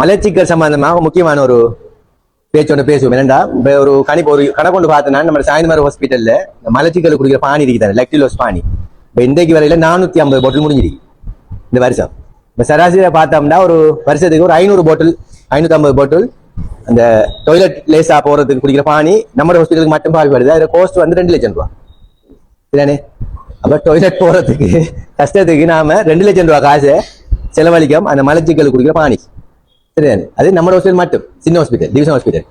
மலச்சிக்கல் சம்பந்தமாக முக்கியமான ஒரு பேச்சு ஒன்று பேசுவோம். என்னண்டா இப்போ ஒரு கணிப்பு ஒரு கணக்கொண்டு பார்த்தோன்னா நம்ம சாயந்தரம் ஹாஸ்பிட்டல்ல இந்த மலச்சிக்கல் குடிக்கிற பானி இருக்குது லெக்டிலோஸ் பானி. இப்போ இன்றைக்கு வரையில நானூத்தி ஐம்பது பாட்டில் முடிஞ்சிருக்கு இந்த வருஷம். இப்போ சராசரியாக பார்த்தோம்னா ஒரு வருஷத்துக்கு ஒரு ஐநூறு பாட்டில் ஐநூற்றி ஐம்பது பாட்டில் அந்த டொய்லெட் லேசா போறதுக்கு குடிக்கிற பானி நம்ம ஹாஸ்பிட்டலுக்கு மட்டும் பாதிப்படுது அதில் கோஸ்ட் வந்து ரெண்டு லட்சம் ரூபா. இல்லைண்ணே அப்போ டொய்லெட் போறதுக்கு கஷ்டத்துக்கு நாம ரெண்டு லட்சம் ரூபா காசை செலவழிக்காம அந்த மலச்சிக்கல் கொடுக்குற பானி சரிதானே அது நம்ம ஹாஸ்பிட்டல் மட்டும். சின்ன ஹாஸ்பிட்டல் டிவிஷன் ஹாஸ்பிட்டல்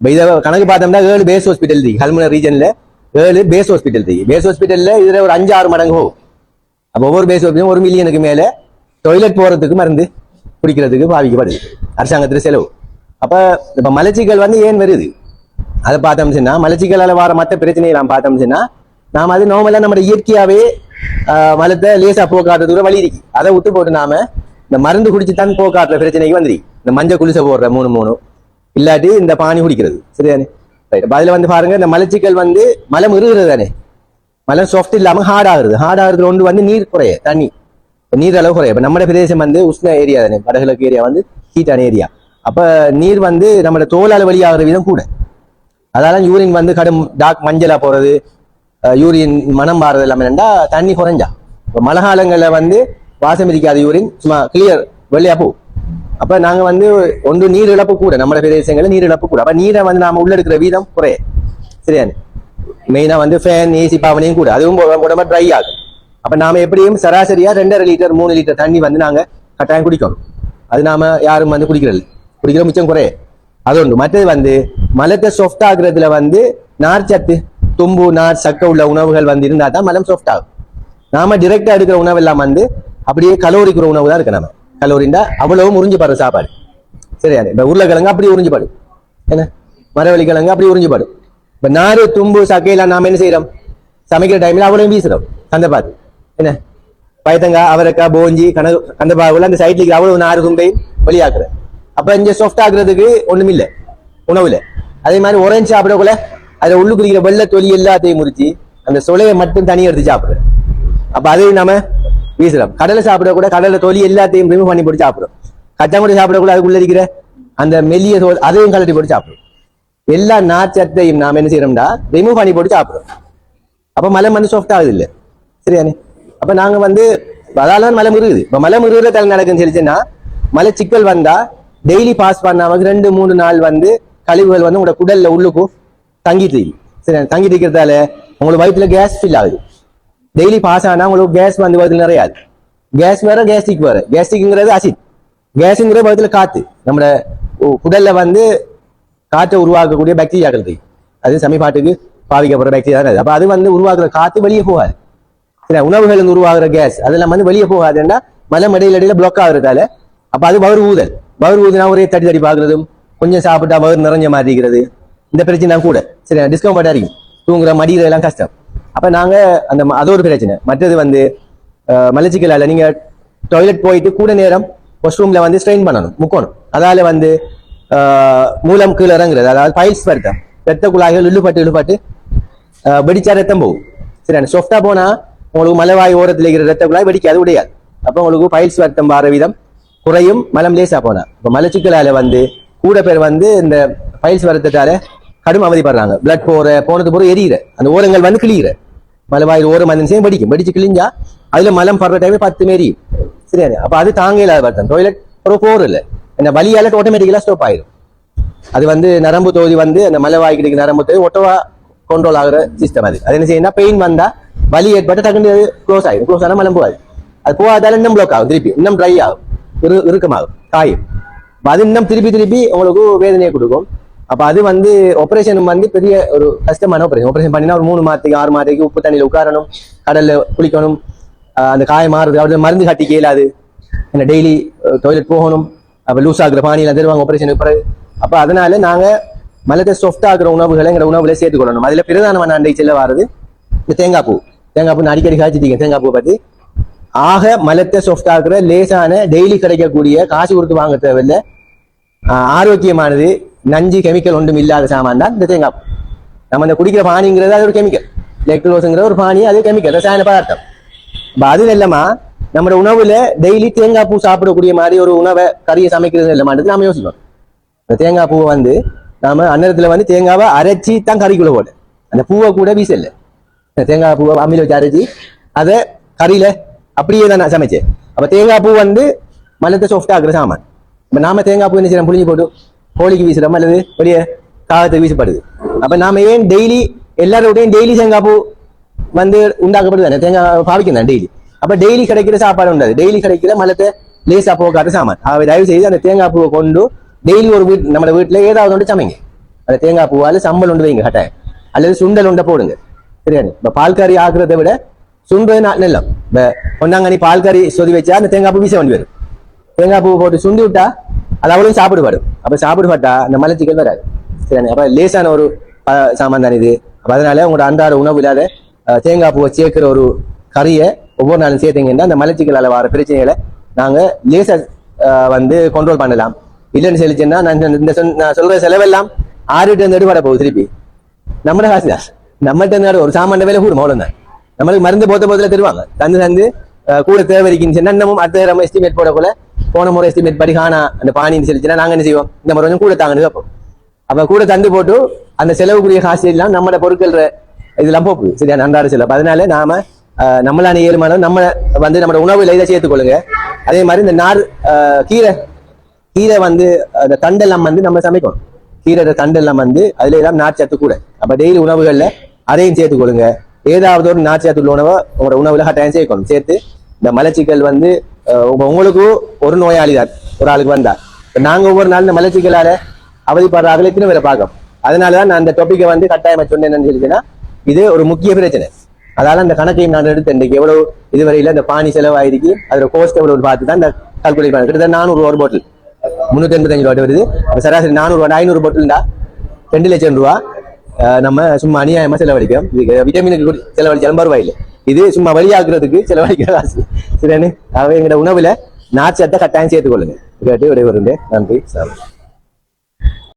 இப்போ இதை கணக்கு பார்த்தோம்னா ஏழு பேஸ் ஹாஸ்பிட்டல் இருக்கு ஹல்முனர் ரீஜன்ல ஏழு பேஸ் ஹாஸ்பிட்டல் இருக்கு பேஸ் ஹாஸ்பிட்டல்ல இதுல ஒரு அஞ்சு ஆறு மடங்கு போகும். அப்போ ஒவ்வொரு பேஸ் ஹாஸ்பிட்டலும் ஒரு மில்லியனுக்கு மேலே டொய்லெட் போறதுக்கு மருந்து குடிக்கிறதுக்கு பாவிக்கப்படுது. அரசாங்கத்துல செலவு. அப்ப இப்போ மலச்சிக்கல் வந்து ஏன் வருது? அதை பார்த்தோம் பார்த்தோம்னா மலச்சிக்கலால் வர மற்ற பிரச்சனையை நாம் பார்த்தோம் சொன்னா நாம் அது நார்மலாக நம்ம இயற்கையாகவே மலத்தை லேசா போக்காட்டுறதுக்கு வழி இருக்கு. அதை விட்டு போட்டு நாம இந்த மருந்து குடிச்சு தான் போக்காட்டுற பிரச்சனைக்கு வந்துருக்கு இந்த மஞ்சள் குளிசை போடுற மூணு மூணு. இல்லாட்டி இந்த பானி குடிக்கிறது. சரிதானே? ரைட் வந்து பாருங்க இந்த மலச்சிக்கல் வந்து மலம் இருகிறது தானே மலம் சாஃப்ட் இல்லாம ஹார்ட் ஆகுறது. ஹார்ட் ஆகுறது ஒன்று வந்து நீர் குறைய தண்ணி. இப்ப நீர் அளவு குறைய. இப்போ நம்ம பிரதேசம் வந்து உஷ்ண ஏரியா தானே? வடகிழக்கு ஏரியா வந்து ஹீட்டான ஏரியா அப்ப நீர் வந்து நம்மளோட தோலால் வெளியாகிற விதம் கூட. அதால யூரின் வந்து கடும் டாக் மஞ்சளா போகிறது யூரின் மனம் மாறுறது எல்லாமே தண்ணி குறைஞ்சா. இப்போ மழை காலங்களில் வந்து வாசம் யூரின் சும்மா கிளியர் வெளியா போ. அப்ப நாங்க வந்து ஒன்று நீர் இழப்பு கூட நம்ம பிரதேசங்களில் நீர் இழப்பு கூட. அப்ப நீரை வந்து நாம உள்ள எடுக்கிற வீதம் குறைய. சரியான? மெயினா வந்து ஃபேன் ஏசி பாவனையும் கூட. அதுவும் உடம்பு ட்ரை ஆகும். அப்ப நாம எப்படியும் சராசரியா ரெண்டரை லிட்டர் மூணு லிட்டர் தண்ணி வந்து நாங்க கட்டாயம் குடிக்கணும். அது நாம யாரும் வந்து குடிக்கிறது குடிக்கிற மிச்சம் குறைய. அது ஒன்று மற்றது வந்து மலத்தை சாஃப்ட் ஆகுறதுல வந்து நார் சத்து தும்பு நார் சக்க உள்ள உணவுகள் வந்து இருந்தா தான் மலம் சாஃப்ட் ஆகும். நாம டிரெக்டா எடுக்கிற உணவு எல்லாம் வந்து அப்படியே கலோரிக்குற உணவு தான் இருக்கு நம்ம. கலோரிண்டா அவ்வளவு உறிஞ்சு பாரு சாப்பாடு. சரியா? இப்ப உருளைக்கிழங்கு அப்படி உறிஞ்சு என்ன? மரவள்ளி கிழங்கு அப்படி உறிஞ்சு படும் இப்ப நாறு தும்பு சக்கையெல்லாம் நாம என்ன செய்யறோம் சமைக்கிற டைம்ல அவ்வளவு வீசுறோம். கந்த பாத்து என்ன? பயத்தங்காய் அவரைக்காய் போஞ்சி கன கந்த பாகுல அந்த சைட்ல அவ்வளவு நாறு தும்பையும் வெளியாக்குறேன் அப்ப இங்க சாஃப்ட் ஆகுறதுக்கு ஒண்ணும் இல்லை. உணவுல. அதே மாதிரி உறைஞ்சு சாப்பிடக்குள்ள அதுல உள்ளுக்கு இருக்கிற வெள்ளை தொலி எல்லாத்தையும் முறிச்சு அந்த சுளையை மட்டும் தனியாக எடுத்து சாப்பிடுறேன் அப்ப அதையும் நாம வீசுறோம் கடலை சாப்பிட கூட கடலை தொலி எல்லாத்தையும் ரிமூவ் பண்ணி போட்டு சாப்பிடுறோம் கச்சாங்குடி சாப்பிட கூட அதுக்குள்ள இருக்கிற அந்த மெல்லிய தோல் அதையும் கலட்டி போட்டு சாப்பிடுறோம் எல்லா நார்ச்சத்தையும் நாம் என்ன செய்யறோம்டா? ரிமூவ் பண்ணி போட்டு சாப்பிடுறோம் அப்ப மலை வந்து சாஃப்ட் ஆகுது இல்லை சரியானே? அப்ப நாங்க வந்து அதால மலை முருகுது. இப்ப மலை முருகிற தலை நடக்குன்னு சொல்லிச்சுன்னா மலை சிக்கல் வந்தா டெய்லி பாஸ் பண்ணாமல் ரெண்டு மூணு நாள் வந்து கழிவுகள் வந்து உங்களோட குடல்ல உள்ளுக்கும் தங்கிட்டு சரி தங்கிட்டு இருக்கிறதால உங்களுக்கு வயிற்றுல கேஸ் ஃபில் ஆகுது. டெய்லி பாஸ் ஆனால் உங்களுக்கு கேஸ் வந்து வருது நிறையாது கேஸ் வேற கேஸ்டிக் வேற கேஸ்டிக்ங்கிறது அசிட் கேஸுங்கிற பகுதியில் காத்து நம்ம உடல்ல வந்து காற்றை உருவாக்கக்கூடிய பாக்டீரியாக்கள் இருக்கு அது சமீபாட்டுக்கு பாவிக்கப்படுற பாக்டீரியா தான் அது. அது வந்து உருவாக்குற காற்று வெளியே போகாது சரி உணவுகள் உருவாகிற கேஸ் அதெல்லாம் வந்து வெளியே போகாதுன்னா மலை மடையில் இடையில பிளாக் ஆகுறதால அப்போ அது வயிறு ஊதல் வயிறு ஊதுனா ஒரே தடி தடி பார்க்குறதும் கொஞ்சம் சாப்பிட்டா வயிறு நிறைஞ்ச மாதிரி இருக்கிறது இந்த பிரச்சனை கூட சரி டிஸ்கவுண்ட் இருக்கும் தூங்குற மடியில எல்லாம் கஷ்டம் அப்போ நாங்கள் அந்த ம- அது ஒரு பிரச்சனை. மற்றது வந்து மலச்சிக்கலால் நீங்கள் டாய்லெட் போயிட்டு கூட நேரம் வாஷ்ரூம்ல வந்து ஸ்ட்ரெயின் பண்ணணும் முக்கணும். அதால் வந்து மூலம் கீழே இறங்குறது. அதாவது பைல்ஸ் வருத்த ரத்த குழாய்கள் இழுபட்டு இழுபட்டு வெடிச்சா ரத்தம் போகும். சரியான சாஃப்டா போனால் உங்களுக்கு மலைவாய் ஓரத்தில் இருக்கிற ரத்த குழாய் வெடிக்காது உடையாது. அப்போ உங்களுக்கு பைல்ஸ் வருத்தம் வர விதம் குறையும் மலம் லேசாக போனால் இப்போ மலச்சிக்கலால் வந்து கூட பேர் வந்து இந்த பைல்ஸ் வருத்தத்தால் கடும் அவதிப்படுறாங்க. பிளட் போகிற போனது போகிற எரியிற. அந்த ஓரங்கள் வந்து கிளியிற மலைவாயில் ஓரம் அந்த செய்யும் வெடிக்கும் வெடிச்சு கிழிஞ்சா அதுல மலம் படுற டைம் பத்து மாரி சரியா அப்ப அது தாங்க இல்லாத வருத்தம் டாய்லெட் ஒரு போர் இல்லை என்ன வலியால ஆட்டோமேட்டிக்கலா ஸ்டாப் ஆயிடும் அது வந்து நரம்பு தொகுதி வந்து அந்த மலைவாய் கிடைக்கிற நரம்பு தொகுதி ஒட்டவா கண்ட்ரோல் ஆகுற சிஸ்டம் அது அது என்ன செய்யணும் பெயின் வந்தா வலி ஏற்பட்டு டக்குனு க்ளோஸ் ஆகும் க்ளோஸ் ஆனால் மலம் போகாது அது போகாதால இன்னும் பிளாக் ஆகும் திருப்பி இன்னும் ட்ரை ஆகும் இரு இறுக்கமாகும் காயும் அது இன்னும் திருப்பி திருப்பி உங்களுக்கு வேதனையை கொடுக்கும் அப்ப அது வந்து ஆபரேஷன் வந்து பெரிய ஒரு கஷ்டமான ஆபரேஷன் ஆபரேஷன் பண்ணினா ஒரு மூணு மாதத்துக்கு ஆறு மாதத்துக்கு உப்பு தண்ணியில உட்காரணும் கடல்ல குளிக்கணும் அந்த காயம் மாறுது அப்படி மருந்து கட்டி கேளாது. என்ன டெய்லி டாய்லெட் போகணும் அப்ப லூஸ் ஆகுற பானியெல்லாம் தருவாங்க ஆபரேஷனுக்கு பிறகு. அப்ப அதனால நாங்க மலத்தை சாஃப்ட் ஆகுற உணவுகளை எங்கள் உணவுல சேர்த்துக்கொள்ளணும் அதுல பிரதானமான அண்டை செல்ல வரது இந்த தேங்காய் பூ. தேங்காய் பூ நான் அடிக்கடி காய்ச்சிட்டீங்க தேங்காய் பூ பத்தி. ஆக மலத்தை சாஃப்ட் ஆகுற லேசான டெய்லி கிடைக்கக்கூடிய காசு கொடுத்து வாங்க தேவையில்லை. ஆரோக்கியமானது. நஞ்சு கெமிக்கல் ஒன்றும் இல்லாத சாமான் தான் இந்த தேங்காய். நம்ம இந்த குடிக்கிற பானிங்கிறது அது ஒரு கெமிக்கல் லெக்டோலோஸுங்கிற ஒரு பானி அது கெமிக்கல் ரசாயன பதார்த்தம். அப்ப அது இல்லமா நம்ம உணவுல டெய்லி தேங்காய் பூ சாப்பிடக்கூடிய மாதிரி ஒரு உணவை கறியை சமைக்கிறது இல்லாமான்றது நாம யோசிக்கணும். இந்த தேங்காய் பூவை வந்து நாம அன்னத்தில் வந்து தேங்காவை அரைச்சி தான் கறிக்குள்ள போடு. அந்த பூவை கூட வீசல. இந்த தேங்காய் பூவை அம்மியில் வச்சு அரைச்சி அதை கறியில அப்படியே தான் நான் சமைச்சேன். அப்ப தேங்காய் பூ வந்து மனத்தை சாஃப்டாக இருக்கிற சாமான். இப்ப நாம தேங்காய் பூ என்ன செய்யறோம்? புளிஞ்சு போட்டு ஹோலிக்கு வீசுறோம்? அல்லது வெளியே காகத்துக்கு வீசப்படுது. அப்ப நாம ஏன் டெய்லி எல்லாரோடையும் டெய்லி தேங்காய் பூ வந்து உண்டாக்கப்படுது தானே தேங்காய் பாவிக்கும் தான் டெய்லி அப்ப டெய்லி கிடைக்கிற சாப்பாடு உண்டாது. டெய்லி கிடைக்கிற மலத்தை லேசா போக்காத சாமான். அவர் தயவு செய்து அந்த தேங்காய் பூவை கொண்டு டெய்லி ஒரு வீட் நம்ம வீட்டுல ஏதாவது ஒன்று சமைங்க. அந்த தேங்காய் பூவால சம்பல் உண்டு வைங்க கட்டாயம். அல்லது சுண்டல் உண்டை போடுங்க. சரியானு இப்ப பால் கறி ஆக்குறதை விட சுண்டு நா- நெல்லம். இப்ப பொன்னாங்கனி சொதி வச்சா அந்த தேங்காய் பூ வீச வேண்டி வரும். தேங்காய் பூ போட்டு சுண்டி விட்டா அது அவ்வளவு சாப்பிடுவாரு. அப்ப பார்த்தா அந்த மலச்சிக்கல் வராது. சரியானு அப்ப லேசான ஒரு சாமான் தான் இது. அப்போ அதனால உங்களோட அன்றாட உணவு இல்லாத தேங்காய் பூவை சேர்க்கிற ஒரு கறியை ஒவ்வொரு நாளும் சேர்த்தீங்கன்னா அந்த மலச்சிக்கலால வர பிரச்சனைகளை நாங்க லேசா வந்து கண்ட்ரோல் பண்ணலாம். இல்லைன்னு சொல்லிச்சுன்னா நான் இந்த- இந்த நான் சொல்ற செலவெல்லாம் ஆறுகிட்ட இருந்து எடுபட போகுது திருப்பி. நம்மட காசு தான். நம்மகிட்ட இருந்து ஒரு சாமான் வேலை கூடும் அவ்வளவுதான். நம்மளுக்கு மருந்து போத்த போதில் தருவாங்க. தந்து தந்து கூட தேவை இருக்குன்னு சொன்னா இன்னமும் அடுத்த நம்ம எஸ்டிமேட் போடக்குள்ள போன முறை எஸ்டிமேட் படி காணா அந்த பாணின்னு செலுத்தினா நாங்க என்ன செய்வோம்? இந்த முறை கொஞ்சம் கூட தாங்கன்னு கேட்போம். அப்ப கூட தந்து போட்டு அந்த செலவுக்குரிய காசு எல்லாம் நம்மளோட பொருட்கள் இதெல்லாம் போகுது. சரியா? அன்றாட செலவு. அதனால நாம நம்மளான ஏழுமானம் நம்ம வந்து நம்மளோட உணவுல இதை சேர்த்துக்கொள்ளுங்க. அதே மாதிரி இந்த நார் கீரை கீரை வந்து அந்த தண்டெல்லாம் வந்து நம்ம சமைக்கணும். கீரை தண்டெல்லாம் வந்து அதுல எல்லாம் நார்ச்சத்து கூட. அப்ப டெய்லி உணவுகள்ல அதையும் சேர்த்துக்கொள்ளுங்க. ஏதாவது ஒரு நார்ச்சத்து உள்ள உணவை உங்களோட உணவுல கட்டாயம் சேர்க்கணும். சேர்த்து இந்த மலச்சிக்கல் வந்து உங்களுக்கு ஒரு நோயாளி தான் ஒரு ஆளுக்கு வந்தார். இப்போ நாங்கள் ஒவ்வொரு நாள் இந்த மலச்சிக்கலால அவதிப்படுற அகலத்திலும் வேற பார்க்கோம் அதனாலதான் நான் அந்த டாப்பிக்கை வந்து கட்டாயமாக சொன்னேன் என்னன்னு சொல்லிச்சுன்னா இது ஒரு முக்கிய பிரச்சனை. அதால அந்த கணக்கையும் நான் எடுத்து இன்னைக்கு எவ்வளவு இதுவரையில இந்த பானி செலவாயிருக்கு அதோட கோஸ்ட் எவ்வளவு பார்த்து தான் இந்த கால்குலேட் பண்ண கிட்டத்தட்ட நானூறு ஒரு பாட்டில் முந்நூற்றி எண்பத்தஞ்சு ரூபாய் வருது. சராசரி நானூறு ஐநூறு பாட்டில்டா ரெண்டு லட்சம் ரூபா நம்ம சும்மா அநியாயமா செலவழிக்கும் இது விட்டமினுக்கு செலவழிச்சாலும் பரவாயில்லை. இது சும்மா வழியாக்குறதுக்கு செலவழிக்கிற காசு சரியானு? அவன் எங்களோட உணவுல நாச்சத்தை கட்டாயம் சேர்த்துக்கொள்ளுங்க. கேட்டு விடைபெறுங்க நன்றி. சார்